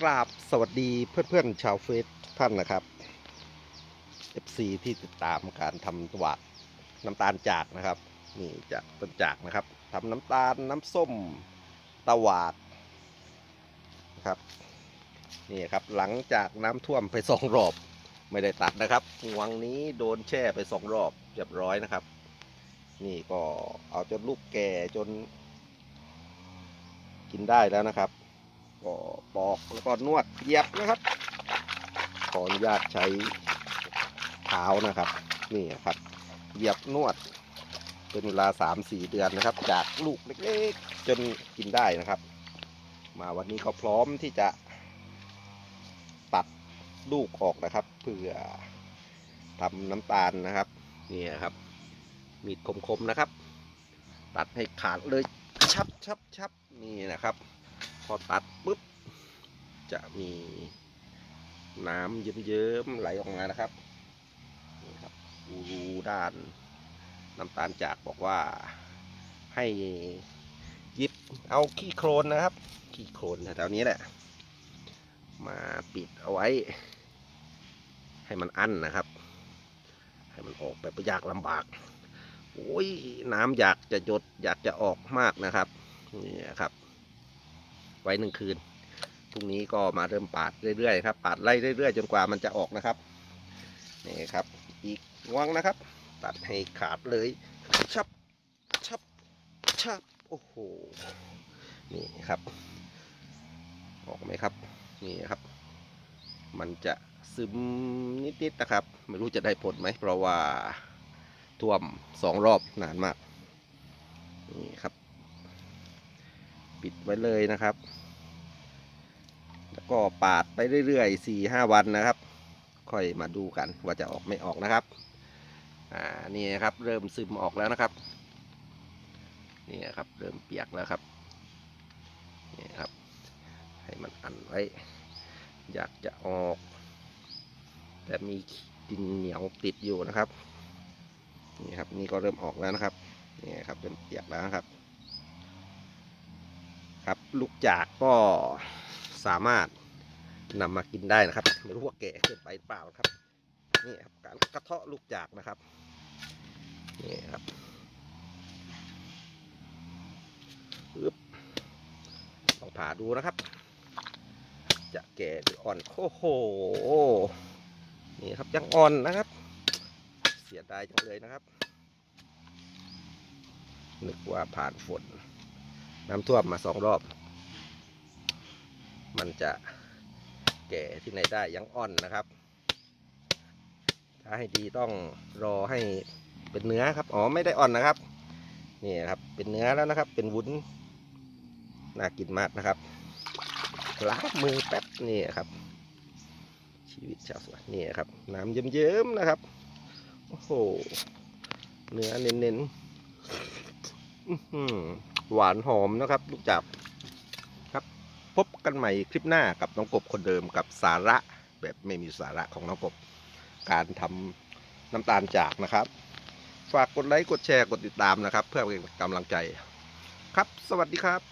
กราบสวัสดีเพื่อนๆชาวเฟซท่านนะครับ FC ที่ติดตามการทำตวาดน้ำตาลจากนะครับ นี่จากต้นจากนะครับทำน้ำตาลน้ำส้มตวาดนะครับนี่ครับหลังจากน้ำท่วมไปสองรอบ ไม่ได้ตัดนะครับวังนี้โดนแช่ไปสองรอบเรียบร้อยนะครับ นี่ก็เอาจนลูกแก่จน กินได้แล้วนะครับ ก็ปอกแล้วก็นวดเหยียบนะครับขออนุญาตใช้เท้านะครับ นี่ครับเหยียบนวด เป็นเวลาสามสี่เดือนนะครับ จากลูกเล็กๆ จนกินได้นะครับ มาวันนี้เขาพร้อมที่จะตัดลูกออกนะครับ เพื่อทำน้ำตาลนะครับนี่ครับ มีดคมๆนะครับ ตัดให้ขาดเลยชับชับชับนี่นะครับ พอตัดปุ๊บ จะมีน้ำเยิ้มๆไหลออกมานะครับนี่ครับกูรูด้านน้ำตาลจากบอกว่าให้ยิบเอาขี้โครนนะครับ ขี้โครนแถวๆนี้แหละ มาปิดเอาไว้ ให้มันอั้นนะครับ ให้มันออกแบบยากลำบากโอ้ยน้ำอยากจะหยดอยากจะออกมากนะครับนี่ครับ ไว้หนึ่งคืนพรุ่งนี้ก็มาเริ่มปาดเรื่อยๆครับปาดไล่เรื่อยๆ จนกว่ามันจะออกนะครับนี่ครับ อีกงวงนะครับ ตัดให้ขาดเลยชับชับชับโอ้โหนี่ครับ ออกไหมครับนี่ครับ มันจะซึมนิดๆนะครับ ไม่รู้จะได้ผลไหมเพราะว่าท่วมสองรอบนานมากนี่ครับ ปิดไว้เลยนะครับ แล้วก็ปาดไปเรื่อยๆสี่ห้าวันนะครับ ค่อยมาดูกันว่าจะออกไม่ออกนะครับ อ่า นี่นะครับ เริ่มซึมออกแล้วนะครับ นี่ครับ เริ่มเปียกแล้วครับ นี่ครับ ให้มันอันไว้ อยากจะออก แต่มีดินเหนียวติดอยู่นะครับ นี่ครับ นี่ก็เริ่มออกแล้วนะครับ นี่ครับ เริ่มเปียกแล้วครับ ครับ ลูกจากก็สามารถนำมากินได้นะครับไม่รู้ว่าแก่เกินไปเปล่านะครับนี่ครับการกระเทาะลูกจากนะครับนี่ครับปึ๊บลองผ่าดูนะครับ จะแก่หรืออ่อนโอ้โหนี่ครับยังอ่อนนะครับ เสียดายจังเลยนะครับนึกว่าผ่านฝน น้ำท่วมมาสองรอบ มันจะแก่ที่ไหนได้ยังอ่อนนะครับ ถ้าให้ดีต้องรอให้เป็นเนื้อครับ อ๋อไม่ได้อ่อนนะครับ นี่ครับเป็นเนื้อแล้วนะครับ เป็นวุ้น น่ากินมากนะครับ ล้างมือแป๊บนี่ครับ ชีวิตชาวสวนนี่ครับ น้ำเยิ้มๆนะครับ โอ้โห เนื้อเน้นๆอื้อ หวานหอมนะครับ ลูกจับครับ พบกันใหม่คลิปหน้ากับน้องกบคนเดิมกับสาระแบบไม่มีสาระของน้องกบ การทำน้ำตาลจากนะครับ ฝากกดไลค์กดแชร์กดติดตามนะครับ เพื่อเป็นกำลังใจ ครับ สวัสดีครับ